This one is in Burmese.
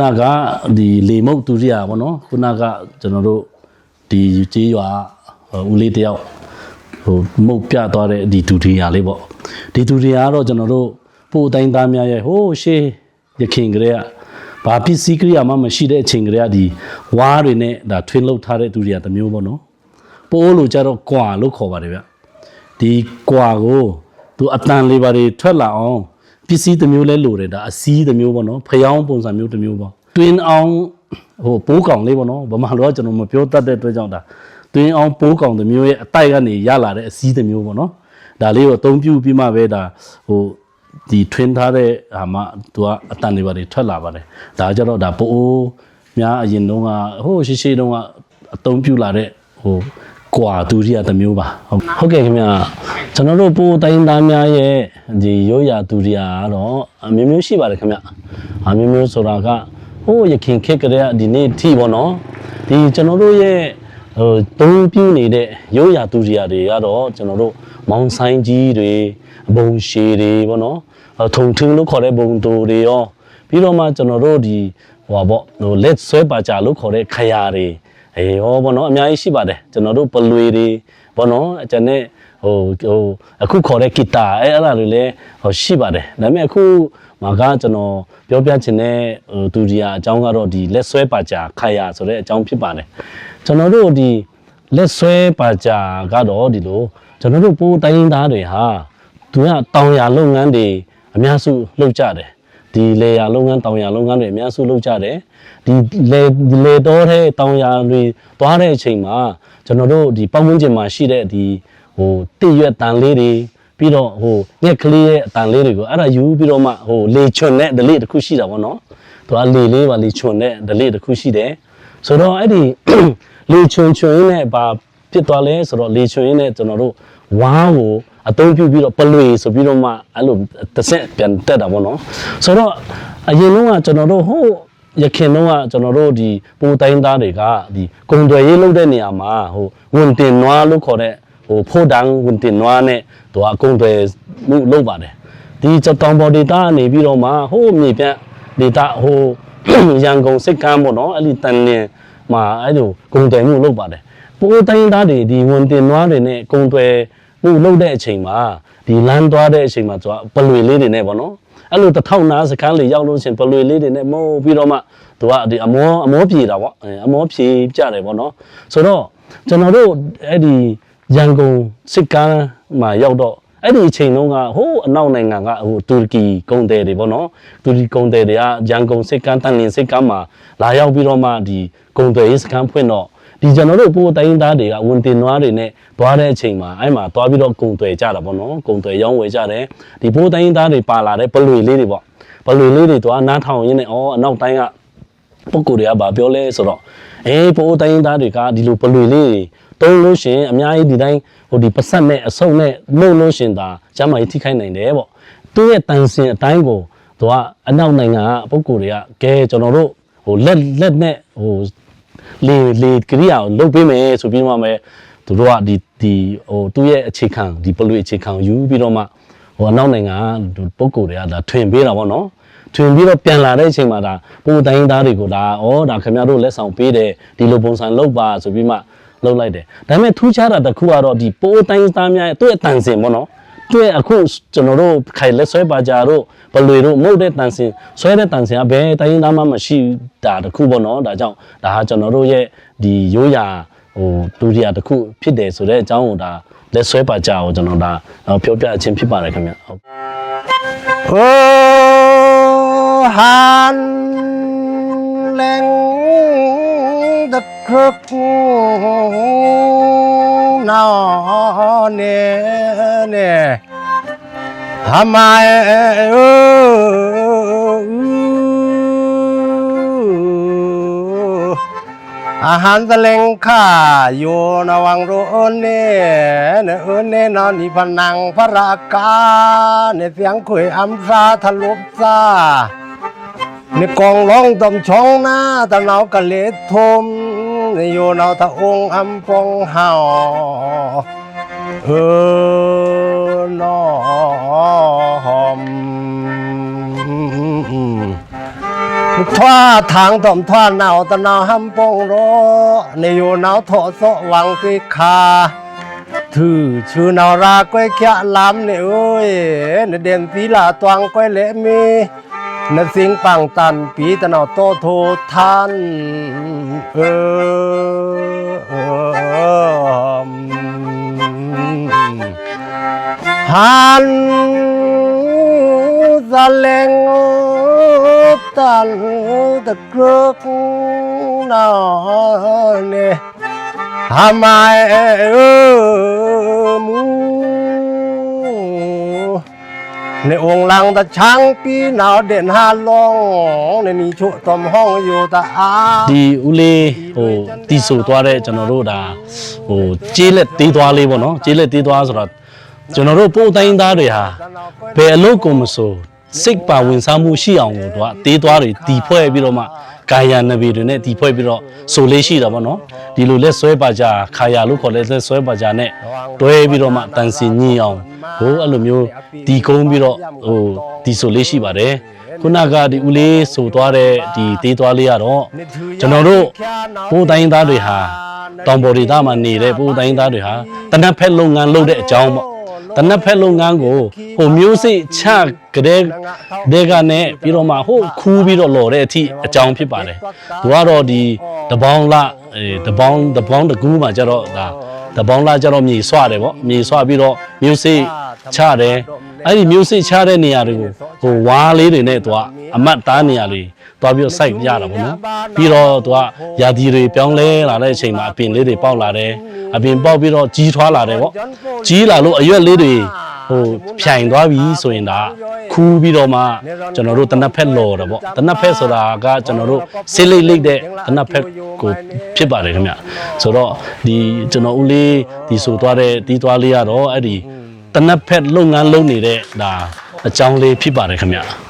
နကဒီလေမုတ်ဒုတိယပေါ့နော်ခုနကကျွန်တော်တို့ဒီကြေးရွာဟိုဦးလေးတယောက်ဟိုမုတ်ပြသွားတဲ့ဒီဒုတိယလေးပေါ့ဒီဒုတိယကတော့ကျွန်တော်တို့ပို့အတိုင်းသားများရဲ့ဟိုးရှေးရခင်ကလေးကဘာပစ္စည်းကိရိယာမှမရှိတဲ့အချိန်ကလေးကဒီဝါးတွေနဲ့ဒါထွင်းလုတ်ထားတဲ့ဒုတိယတစ်မျိုးပေါ့နော်ပိုးလို့ကြတော့ကွာလို့ခေါ်ပါတယ်ဗျဒီကွာကိုသူအတန်လေးပါတွေထွက်လာအောင်ပစ္စည်းတစ်မျိုးလဲလိုတယ်ဒါအစည်းတစ်မျိုးပေါ့နော်ဖျောင်းပုံစံမျိုးတစ်မျိုးပေါ့ တွင်းအောင်ဟိုပိုးကောင်လေးပေါ့နော်ဗမာလိုကကျွန်တော်မပြောတတ်တဲ့အတွက်ကြောင့်ဒါတွင်းအောင်ပိုးကောင်တစ်မျိုးရဲ့အတိုက်ကနေရလာတဲ့အစည်းတစ်မျိုးပေါ့နော်ဒါလေးကိုအသုံးပြုပြီးမှပဲဒါဟိုဒီထွင်းထားတဲ့ဟာမှသူကအတန်လေးပါတွေထွက်လာပါတယ်ဒါကြတော့ဒါပိုးများအရင်တုန်းကဟိုရှိရှိတုန်းကအသုံးပြုလာတဲ့ဟိုကွာဒူရီယာတစ်မျိုးပါဟုတ်ဟုတ်ကဲ့ခင်ဗျာကျွန်တော်တို့ပိုးတိုင်းသားများရဲ့ဒီရိုးရာဒူရီယာကတော့အမျိုးမျိုးရှိပါတယ်ခင်ဗျအမျိုးမျိုးဆိုတာက ဟိုးရခင်ခက်ကလေးကဒီနေ့ထိပေါ့နော်ဒီကျွန်တော်တို့ရဲ့ဟိုသုံးပြနေတဲ့ရိုးရာဒူရီယာတွေကတော့ကျွန်တော်တို့မောင်ဆိုင်ကြီးတွေအဘုံရှည်တွေပေါ့နော်ဟိုထုံထင်းလို့ခေါ်တဲ့ဘုံတူတွေရောပြီးတော့မှကျွန်တော်တို့ဒီဟိုပါပေါ့ဟိုလက်ဆွဲပါကြလို့ခေါ်တဲ့ခရာတွေအေးဟောဘောနော်အများကြီးရှိပါတယ်ကျွန်တော်တို့ပလွေတွေဘောနော်အကျန်နဲ့ဟိုဟိုအခုခေါ်တဲ့ဂီတာအဲအဲ့ဒါတွေလည်းဟိုရှိပါတယ်ဒါပေမဲ့အခု မှာကကျွန်တော်ပြောပြချင်တဲ့ဟိုဒူရီယာအကြောင်းကတော့ဒီလက်ဆွဲပါကြာခါယာဆိုတဲ့အကြောင်းဖြစ်ပါတယ်ကျွန်တော်တို့ဒီလက်ဆွဲပါကြာကတော့ဒီလိုကျွန်တော်တို့ပိုးတိုင်းရင်းသားတွေဟာသူကတောင်ယာလုပ်ငန်းတွေအများစုလုပ်ကြတယ်ဒီလေယာလုပ်ငန်းတောင်ယာလုပ်ငန်းတွေအများစုလုပ်ကြတယ်ဒီလေလေတော်တဲ့တောင်ယာတွေသွားတဲ့အချိန်မှာကျွန်တော်တို့ဒီပတ်ဝန်းကျင်မှာရှိတဲ့ဒီဟိုတည့်ရွက်တန်လေးတွေ ပြီးတော့ဟိုငှက်ကလေးရဲ့အတန်လေးတွေကိုအဲ့ဒါယူပြီးတော့မှဟိုလေချွန်တဲ့ဒလေးတစ်ခုရှိတာပေါ့နော်သူကလေလေးပါလေချွန်တဲ့ဒလေးတစ်ခုရှိတယ်ဆိုတော့အဲ့ဒီလေချွန်ချွန်ရင်းနဲ့ဘာဖြစ်သွားလဲဆိုတော့လေချွန်ရင်းနဲ့ကျွန်တော်တို့ဝါးကိုအသုံးပြုပြီးတော့ပလွေဆိုပြီးတော့မှအဲ့လိုတစ်ဆက်ပြန်တက်တာပေါ့နော်ဆိုတော့အရင်လုံးကကျွန်တော်တို့ဟိုရခင်တော့ကကျွန်တော်တို့ဒီပိုတိုင်းသားတွေကဒီကုံတွေရေးလုပ်တဲ့နေရာမှာဟိုဝန်တင်နွားလို့ခေါ်တဲ့ ဟိုဖိုးတန်းဝန်တင်နွားနဲ့သူကကုံတွေမှုလုပ်ပါတယ်ဒီချက်တောင်ပေါ်ဒေတာကနေပြီးတော့မှဟိုမြေပြန့်ဒေတာဟိုရန်ကုန်စစ်ကမ်းပေါ့နော်အဲ့ဒီတန်လင်းမှာအဲ့လိုကုံတယ်မှုလုပ်ပါတယ်ပိုတိုင်းသားတွေဒီဝန်တင်နွားတွေနဲ့ကုံတွေမှုလုပ်တဲ့အချိန်မှာဒီလမ်းသွားတဲ့အချိန်မှာသူကပလွေလေးတွေနဲ့ပေါ့နော်အဲ့လိုတစ်ထောင်နာစကန်းလေးရောက်လို့ရှရင်ပလွေလေးတွေနဲ့မိုးပြီးတော့မှသူကဒီအမောအမောပြေတာပေါ့အဲအမောပြေကြတယ်ပေါ့နော်ဆိုတော့ကျွန်တော်တို့အဲ့ဒီ ရန်ကုန်စစ်ကမ်းမှာရောက်တော့အဲ့ဒီအချိန်တုန်းကဟိုးအနောက်နိုင်ငံကဟိုတူရကီကုန်တယ်တွေပေါ့နော်တူရကီကုန်တယ်တွေကရန်ကုန်စစ်ကမ်းတန်လင်းစစ်ကမ်းမှာလာရောက်ပြီးတော့မှဒီကုန်တယ်ရေးစကမ်းဖွင့်တော့ဒီကျွန်တော်တို့ပိုးတိုင်းသားတွေကဝန်တင်နွားတွေနဲ့သွားတဲ့အချိန်မှာအဲ့မှာသွားပြီးတော့ကုံတွေကြတာပေါ့နော်ကုံတွေရောင်းဝယ်ကြတယ်ဒီပိုးတိုင်းသားတွေပါလာတဲ့ပလွေလေးတွေပေါ့ပလွေလေးတွေသွားနားထောင်ရင်းနဲ့အော်အနောက်တိုင်းကပုံကိုယ်တွေကဗာပြောလဲဆိုတော့အေးပိုးတိုင်းသားတွေကဒီလိုပလွေလေးတွေ တုံးလို့ရှရင်အများကြီးဒီတိုင်းဟိုဒီပဆက်နဲ့အဆုပ်နဲ့နှုတ်လို့ရှရင်ဒါကျမ်းမာရေးထိခိုက်နိုင်တယ်ပေါ့သူ့ရဲ့တန်စင်အတိုင်းကိုသူကအနောက်နိုင်ငံကပုံကိုယ်တွေကကဲကျွန်တော်တို့ဟိုလက်လက်နဲ့ဟိုလေလေကရိယာကိုလုပ်ပေးမယ်ဆိုပြီးမှမယ်သူတို့ကဒီဒီဟိုသူ့ရဲ့အခြေခံဒီပလွေအခြေခံကိုယူပြီးတော့မှဟိုအနောက်နိုင်ငံကပုံကိုယ်တွေကဒါထွင်ပေးတာပေါ့နော်ထွင်ပြီးတော့ပြန်လာတဲ့အချိန်မှာဒါပုံတိုင်းသားတွေကိုဒါဩဒါခင်ဗျားတို့လက်ဆောင်ပေးတယ်ဒီလိုပုံစံလုပ်ပါဆိုပြီးမှ လှုပ်လိုက်တယ်ဒါပေမဲ့ထူးခြားတာတစ်ခုကတော့ဒီပိုးတိုင်းသားများရဲ့သူ့ရဲ့တန်စင်ပေါ့နော်တွေ့အခုကျွန်တော်တို့ခိုင်လက်ဆွဲပါကြတို့ဘလွေတို့မဟုတ်တဲ့တန်ဆင်ဆွဲတဲ့တန်ဆင်ကဘယ်တိုင်းသားမှမရှိတာတခုပေါ့နော်ဒါကြောင့်ဒါဟာကျွန်တော်တို့ရဲ့ဒီရိုးရာဟိုဒုတိယတခုဖြစ်တယ်ဆိုတော့အကြောင်းကိုဒါလက်ဆွဲပါကြအောင်ကျွန်တော်ဒါပြောပြခြင်းဖြစ်ပါတယ်ခင်ဗျဟုတ်ဟိုဟန်လန် ครึกนอนเนเนทำไมเอออาหารตะเลงข้าอยู่นวังโรเน่เนเอเนนอนนี่พนังพระรากาในเสียงคุยอัมซาทะลุซาในกองร้องตอมช่องหน้าตะเนากะเลทม ในโยนเอาตะองอัมปองเฮาเออนอหอมทั่วทางต่อมทั่วหนาวตะนาวหำปงโรในอยู่หนาวโถโซวังสิคาถือชื่อนาวราก้อยแค่ล้ำเนี่ยเอ้ยในเด่นสีลาตวงก้อยเละมี นสิงปังตันปีตะนาโตโทท่านเออหันสะเลงตันตะกรึกนาเนทำไมเออมู ในองค์หลังตะช้างปีหนาวเด่นห้าลองในนี้ชุตอมห้องอยู่ตะอา ဒီဦးလေးဟိုတီးဆိုသွားတဲ့ကျွန်တော်တို့ဒါဟိုကြေးလက်တေးသွားလေးပေါ့နော်ကြေးလက်တေးသွားဆိုတော့ကျွန်တော်တို့ပို့တိုင်းသားတွေဟာဘယ်အလုပ်ကိုမဆိုစိတ်ပါဝင်စားမှုရှိအောင်ကိုတော့တေးသွားတွေတီဖွဲ့ပြီးတော့မှ ကာယနဗီတွေနဲ့တီဖွဲ့ပြီးတော့ဆိုလေးရှိတာပေါ့နော်ဒီလိုလက်ဆွဲပါကြခါရလို့ခေါ်လဲလက်ဆွဲပါကြနဲ့တွဲပြီးတော့မှတန်စီညင်အောင်ဟိုအဲ့လိုမျိုးတီကုန်းပြီးတော့ဟိုတီဆိုလေးရှိပါတယ်ခုနကဒီဦးလေးဆိုသွားတဲ့ဒီတေးသွားလေးကတော့ကျွန်တော်တို့ပိုးတိုင်းသားတွေဟာတောင်ပေါ်ဒေသမှာနေတဲ့ပိုးတိုင်းသားတွေဟာတနက်ဖက်လုပ်ငန်းလုပ်တဲ့အကြောင်းပေါ့ တနက်ဖက်လုပ်ငန်းကိုဟိုမျိုးစိချကြတဲ့ဒေကနဲ့ပြီးတော့မှဟိုခူးပြီးတော့လော်တဲ့အထိအကြောင်းဖြစ်ပါတယ်သူကတော့ဒီတပေါင်းလာအဲတပေါင်းတပေါင်းတကူးမှာကျတော့ဒါတပေါင်းလာကျတော့မြေဆွတယ်ပေါ့မြေဆွပြီးတော့မျိုးစိချတယ် အဲ့ဒီမျိုးစိချတဲ့နေရာတွေကိုဟိုဝါးလေးတွေနဲ့သူကအမတ်သားနေရာလေးသွားပြီးတော့စိုက်ရတာပေါ့နော်ပြီးတော့သူကရာသီတွေပြောင်းလဲလာတဲ့အချိန်မှာအပင်လေးတွေပေါက်လာတယ်အပင်ပေါက်ပြီးတော့ကြီးထွားလာတယ်ပေါ့ကြီးလာလို့အရွက်လေးတွေဟိုဖြိုင်သွားပြီဆိုရင်ဒါခူးပြီးတော့မှကျွန်တော်တို့တနက်ဖက်လော်တယ်ပေါ့တနက်ဖက်ဆိုတာကကျွန်တော်တို့ဆေးလိတ်လိတ်တဲ့တနက်ဖက်ကိုဖြစ်ပါတယ်ခင်ဗျဆိုတော့ဒီကျွန်တော်ဦးလေးဒီဆိုသွားတဲ့တီးသွားလေးကတော့အဲ့ဒီတ နက်ဖက်လုပ်ငန်းလုပ်နေတဲ့ဒါအကြောင်းလေးဖြစ်ပါတယ်ခင်ဗျ